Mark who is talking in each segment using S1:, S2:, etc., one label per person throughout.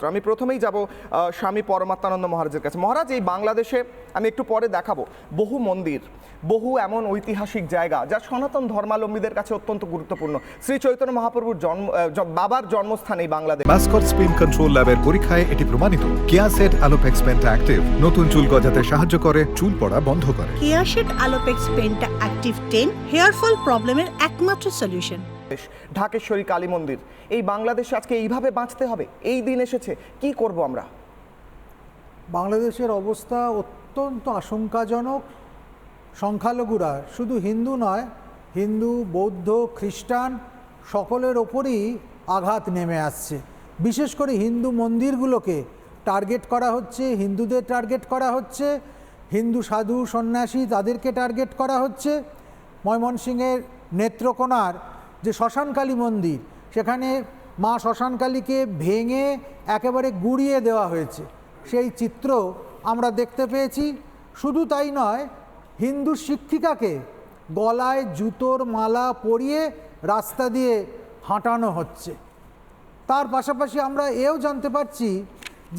S1: তো আমি প্রথমেই যাব স্বামী পরমাত্মানন্দ মহারাজের কাছে। মহারাজ এই বাংলাদেশে আমি একটু পরে দেখাবো বহু মন্দির বহু এমন ঐতিহাসিক জায়গা যা সনাতন ধর্মাবলম্বীদের কাছে অত্যন্ত গুরুত্বপূর্ণ। শ্রী চৈতন্য মহাপ্রভুর জন্ম বাবার জন্মস্থান এই বাংলাদেশ।
S2: মাস্কট স্পিন কন্ট্রোল ল্যাবের পরীক্ষায় এটি প্রমাণিত। কেয়াসেট আলোপেক্স পেন্ট অ্যাক্টিভ নতুন চুল গজাতে সাহায্য করে চুল পড়া বন্ধ করে।
S3: কেয়ারশেড আলোপেক্স পেনটা অ্যাক্টিভ টেন হেয়ার ফল প্রবলেমের একমাত্র সলিউশন
S1: ঢাকেশ্বরী কালী মন্দির। এই বাংলাদেশে আজকে এইভাবে বাঁচতে হবে? এই দিন এসেছে, কি করব আমরা?
S4: বাংলাদেশের অবস্থা অত্যন্ত আশঙ্কাজনক, সংখ্যালঘুরা, শুধু হিন্দু নয়, হিন্দু, বৌদ্ধ, খ্রিস্টান, সকলের ওপরই আঘাত নেমে আসছে। বিশেষ করে হিন্দু মন্দিরগুলোকে টার্গেট করা হচ্ছে, হিন্দুদের টার্গেট করা হচ্ছে, হিন্দু সাধু সন্ন্যাসী তাদেরকে টার্গেট করা হচ্ছে। ময়মনসিংহের নেত্রকোনার যে শ্মশানকালী মন্দির, সেখানে মা শ্মশানকালীকে ভেঙে একেবারে গুড়িয়ে দেওয়া হয়েছে। সেই চিত্র আমরা দেখতে পেয়েছি। শুধু তাই নয়, হিন্দু শিক্ষিকাকে গলায় জুতোর মালা পরিয়ে রাস্তা দিয়ে হাঁটানো হচ্ছে। তার পাশাপাশি আমরা এও জানতে পারছি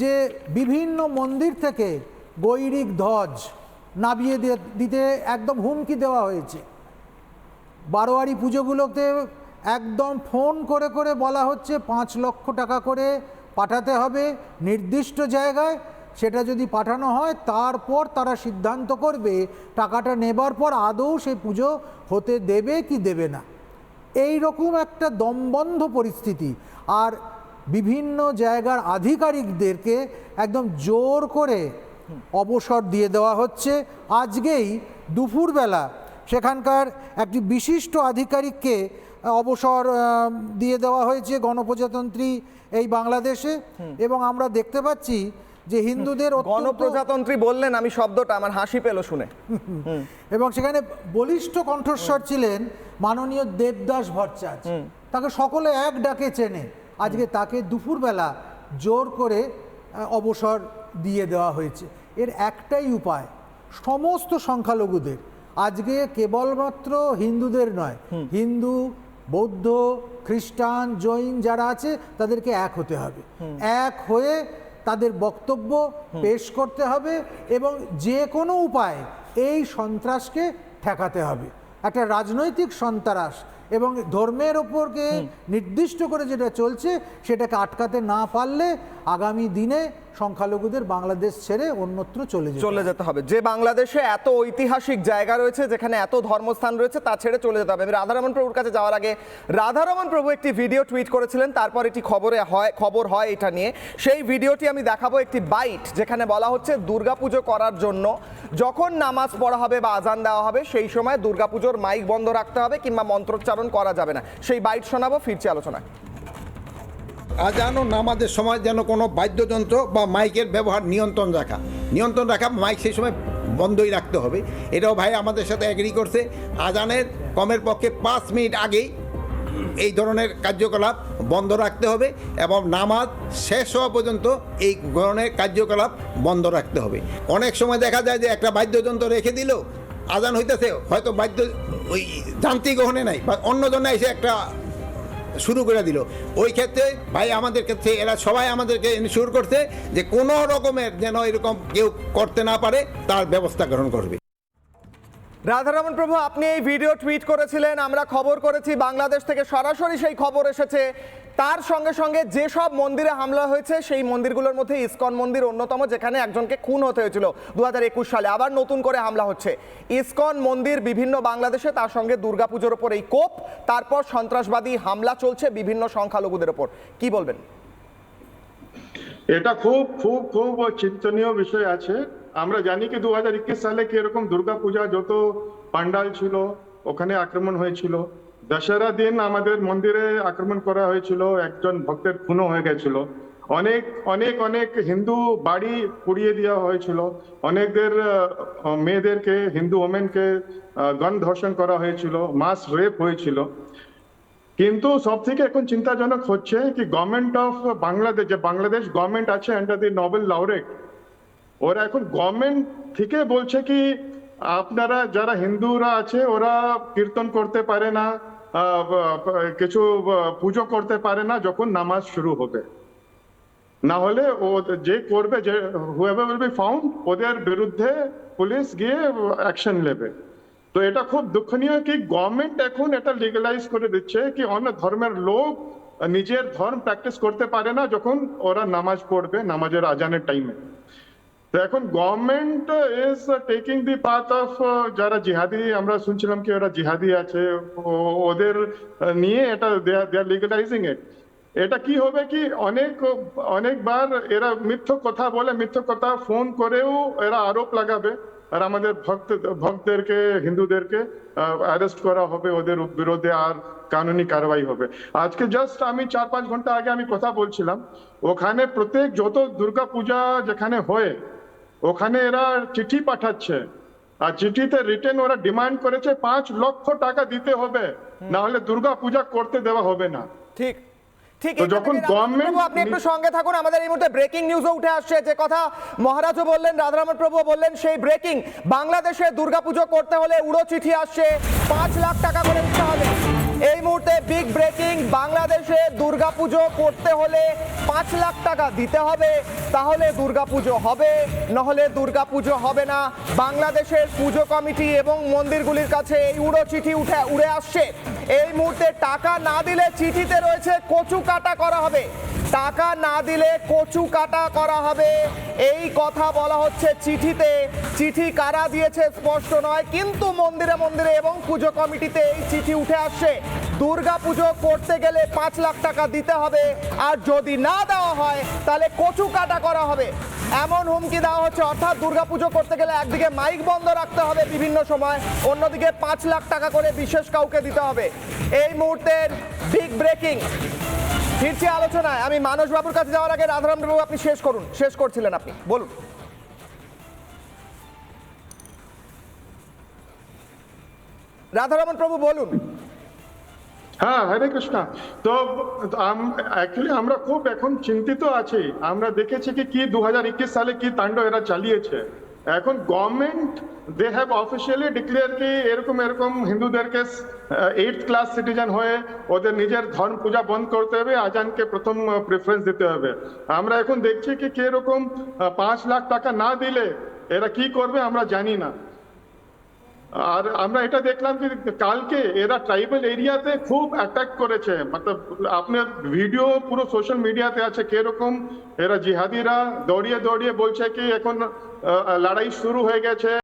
S4: যে বিভিন্ন মন্দির থেকে গৈরিক ধ্বজ নাবিয়ে দিতে একদম হুমকি দেওয়া হয়েছে। বারোয়ারি পুজোগুলোতে একদম ফোন করে করে বলা হচ্ছে পাঁচ লক্ষ টাকা করে পাঠাতে হবে নির্দিষ্ট জায়গায়। সেটা যদি পাঠানো হয়, তারপর তারা সিদ্ধান্ত করবে টাকাটা নেবার পর আদৌ সেই পুজো হতে দেবে কি দেবে না। এই রকম একটা দমবন্ধ পরিস্থিতি। আর বিভিন্ন জায়গার আধিকারিকদেরকে একদম জোর করে অবসর দিয়ে দেওয়া হচ্ছে। আজকেই দুপুরবেলা সেখানকার একটি বিশিষ্ট আধিকারিককে অবসর দিয়ে দেওয়া হয়েছে গণপ্রজাতন্ত্রী এই বাংলাদেশে। এবং আমরা দেখতে পাচ্ছি যে হিন্দুদের
S1: গণপ্রজাতন্ত্রী বললেন আমি শব্দটা আমার হাসি পেল শুনে।
S4: এবং সেখানে বলিষ্ঠ কণ্ঠস্বর ছিলেন মাননীয় দেবদাস ভট্টাচার্য। তাকে সকলে এক ডাকে চেনে। আজকে তাকে দুপুরবেলা জোর করে অবসর দিয়ে দেওয়া হয়েছে। এর একটাই উপায় সমস্ত সংখ্যালঘুদের আজকে কেবলমাত্র হিন্দুদের নয় হিন্দু বৌদ্ধ খ্রিস্টান জৈন যারা আছে তাদেরকে এক হতে হবে। এক হয়ে তাদের বক্তব্য পেশ করতে হবে এবং যে কোনো উপায় এই সন্ত্রাসকে ঠেকাতে হবে। একটা রাজনৈতিক সন্ত্রাস এবং ধর্মের ওপরকে নির্দিষ্ট করে যেটা চলছে সেটাকে আটকাতে না পারলে আগামী দিনে সংখ্যালঘুদের বাংলাদেশ ছেড়ে অন্যত্র চলে
S1: চলে যেতে হবে। যে বাংলাদেশে এত ঐতিহাসিক জায়গা রয়েছে যেখানে এত ধর্মস্থান রয়েছে তা ছেড়ে চলে যেতে হবে। আমি রাধারমন প্রভুর কাছে যাওয়ার আগে রাধারমন প্রভু একটি ভিডিও টুইট করেছিলেন তারপর এটি খবরে হয় খবর হয় এটা নিয়ে। সেই ভিডিওটি আমি দেখাবো একটি বাইট যেখানে বলা হচ্ছে দুর্গাপুজো করার জন্য যখন নামাজ পড়া হবে বা আজান দেওয়া হবে সেই সময় দুর্গাপুজোর মাইক বন্ধ রাখতে হবে কিংবা মন্ত্রোচ্চারণ করা যাবে না। সেই বাইট শোনাবো, ফিরছি আলোচনায়।
S5: আজান ও নামাজের সময় যেন কোনো বাদ্যযন্ত্র বা মাইকের ব্যবহার নিয়ন্ত্রণ রাখা। নিয়ন্ত্রণ রাখা, মাইক সেই সময় বন্ধই রাখতে হবে। এটাও ভাই আমাদের সাথে অ্যাগ্রি করছে। আজানের কমের পক্ষে পাঁচ মিনিট আগেই এই ধরনের কার্যকলাপ বন্ধ রাখতে হবে এবং নামাজ শেষ হওয়া পর্যন্ত এই ধরনের কার্যকলাপ বন্ধ রাখতে হবে। অনেক সময় দেখা যায় যে একটা বাদ্যযন্ত্র রেখে দিল, আজান হইতেছে, হয়তো বাদ্য ওই যান্ত্রিক গ্রহণে নাই, বা অন্যজনে এসে একটা শুরু করে দিল। ওই ক্ষেত্রে ভাই আমাদের ক্ষেত্রে এরা সবাই আমাদেরকে ইনশিওর করছে যে কোনো রকমের যেন এরকম কেউ করতে না পারে, তার ব্যবস্থা গ্রহণ করবে।
S1: রাধারমন প্রভু, আপনি এই ভিডিও টুইট করেছিলেন, আমরা খবর করেছি, বাংলাদেশ থেকে সরাসরি সেই খবর এসেছে। তার সঙ্গে সঙ্গে যেসব মন্দিরে হামলা হয়েছে, সেই মন্দিরগুলোর মধ্যে ইসকন মন্দির অন্যতম, যেখানে একজনকে খুন হতে হয়েছিল দু হাজার একুশ সালে। আবার নতুন করে হামলা হচ্ছে। ইসকন মন্দির বিভিন্ন বাংলাদেশে, তার সঙ্গে দুর্গাপুজোর ওপর এই কোপ, তারপর সন্ত্রাসবাদী হামলা চলছে বিভিন্ন সংখ্যালঘুদের ওপর। কি বলবেন?
S6: এটা খুব খুব খুব চিন্তনীয় বিষয় আছে। আমরা জানি কি দু একুশ সালে কি এরকম দুর্গাপূজা যত পান্ডাল ছিল, ওখানে আক্রমণ হয়েছিল। দশহরা দিন আমাদের মন্দিরে আক্রমণ করা হয়েছিল, একজন ভক্তের খুনও হয়ে গেছিল। অনেক অনেক অনেক হিন্দু বাড়ি পুড়িয়ে দেওয়া হয়েছিল। অনেকদের মেয়েদেরকে, হিন্দু ওমেনকে গণ ধর্ষণ করা হয়েছিল, মাস রেপ হয়েছিল। কিন্তু সব থেকে এখন চিন্তাজনক হচ্ছে কি গভর্নমেন্ট অফ বাংলাদেশ, যে বাংলাদেশ গভর্নমেন্ট আছে আন্ডার দি নোবেল লাউরেট ওরা এখন গভর্নমেন্ট থেকে বলছে কি, আপনারা যারা হিন্দুরা আছে, ওরা কীর্তন করতে পারে না কিছু পুজো করতে পারে না যখন নামাজ শুরু হবে। না হলে ও যে করবে, যে হুয়েভার উইল বি ফাউন্ড ওদের বিরুদ্ধে পুলিশ গিয়ে অ্যাকশন নেবে। তো এটা খুব দুঃখনীয় কি গভর্নমেন্ট এখন এটা লিগালাইজ করে দিচ্ছে কি, অন্য ধর্মের লোক নিজের ধর্ম প্র্যাকটিস করতে পারে না যখন ওরা নামাজ পড়বে, নামাজের আজানের টাইমে তো এখন government is taking the path of যারা জিহাদি, আমরা শুনছিলাম কি ওরা জিহাদি আছে ওদের নিয়ে এটা দে আর লিগালাইজিং ইট এটা কি হবে কি? অনেক, অনেকবার এরা মিথ্য কথা বলে, মিথ্য কথা ফোন করেও এরা আরোপ লাগাবে। আর আমাদের ভক্ত, ভক্তদেরকে, হিন্দুদেরকে অ্যারেস্ট করা হবে, ওদের বিরুদ্ধে আর কানুনি কারবাই হবে। আজকে জাস্ট আমি চার পাঁচ ঘণ্টা আগে আমি কথা বলছিলাম। ওখানে প্রত্যেক যত দুর্গা পূজা যেখানে হয় ওখানে এরা চিঠি পাঠাচ্ছে। আর চিঠিতে রিটেন ওরা ডিমান্ড করেছে পাঁচ লক্ষ টাকা দিতে হবে। না হলে দুর্গা পূজা করতে দেওয়া হবে না।
S1: ঠিক। ঠিক
S6: যখন
S1: প্রভু, আপনি একটু সঙ্গে থাকুন আমাদের এই মুহূর্তে ব্রেকিং নিউজও উঠে আসছে। যে কথা মহারাজও বললেন রাধারমণ প্রভু বললেন সেই ব্রেকিং বাংলাদেশে দুর্গাপুজো করতে হলে উড়ো চিঠি আসছে। পাঁচ লাখ টাকা করে দিতে হবে। এই মুহূর্তে বিগ ব্রেকিং বাংলাদেশে দুর্গাপুজো করতে হলে পাঁচ লাখ টাকা দিতে হবে। তাহলে দুর্গাপুজো হবে, নহলে দুর্গাপুজো হবে না। বাংলাদেশের পুজো কমিটি এবং মন্দিরগুলির কাছে এই উড়ো চিঠি উঠে, উড়ে আসছে। এই মুহূর্তে টাকা না দিলে চিঠিতে রয়েছে কচু কাটা করা হবে। টাকা না দিলে কচু কাটা করা হবে। এই কথা বলা হচ্ছে চিঠিতে। চিঠি কারা দিয়েছে স্পষ্ট নয়, কিন্তু মন্দিরে মন্দিরে এবং পুজো কমিটিতে এই চিঠি উঠে আসছে। দুর্গা পুজো করতে গেলে পাঁচ লাখ টাকা দিতে হবে, আর যদি না দেওয়া হয়, তাহলে কচু কাটা করা হবে। এমন হুমকি দেওয়া হচ্ছে, অর্থাৎ দুর্গাপুজো করতে গেলে একদিকে মাইক বন্ধ রাখতে হবে বিভিন্ন সময়, অন্যদিকে পাঁচ লাখ টাকা করে বিশেষ কাউকে দিতে হবে। এই মুহূর্তের বিগ ব্রেকিং ফিরছি আলোচনায়। আমি মানস বাবুর কাছে যাওয়ার আগে রাধারাম বাবু, আপনি শেষ করুন। শেষ করছিলেন আপনি। বলুন। রাধারমন প্রভু, বলুন।
S6: হ্যাঁ হরে কৃষ্ণ। তো অ্যাকচুয়ালি আমরা খুব এখন চিন্তিত আছি। আমরা দেখেছি কি কি দু হাজার একুশ সালে কি তাণ্ড এরা চালিয়েছে। এখন government they have officially declare কি এরকম এরকম হিন্দুদেরকে এইট ক্লাস সিটিজেন হয়ে ওদের নিজের ধর্ম পূজা বন্ধ করতে হবে, আজানকে প্রথম প্রেফারেন্স দিতে হবে। আমরা এখন দেখছি কি কীরকম পাঁচ লাখ টাকা না দিলে এরা কি করবে আমরা জানি না। আর আমরা এটা দেখলাম যে কালকে এরা ট্রাইবাল এরিয়াতে খুব অ্যাটাক করেছে। মতলব আপনার ভিডিও পুরো সোশ্যাল মিডিয়াতে আছে কীরকম। এরা জিহাদিরা দৌড়িয়ে দৌড়িয়ে বলছে কি এখন লড়াই শুরু হয়ে গেছে।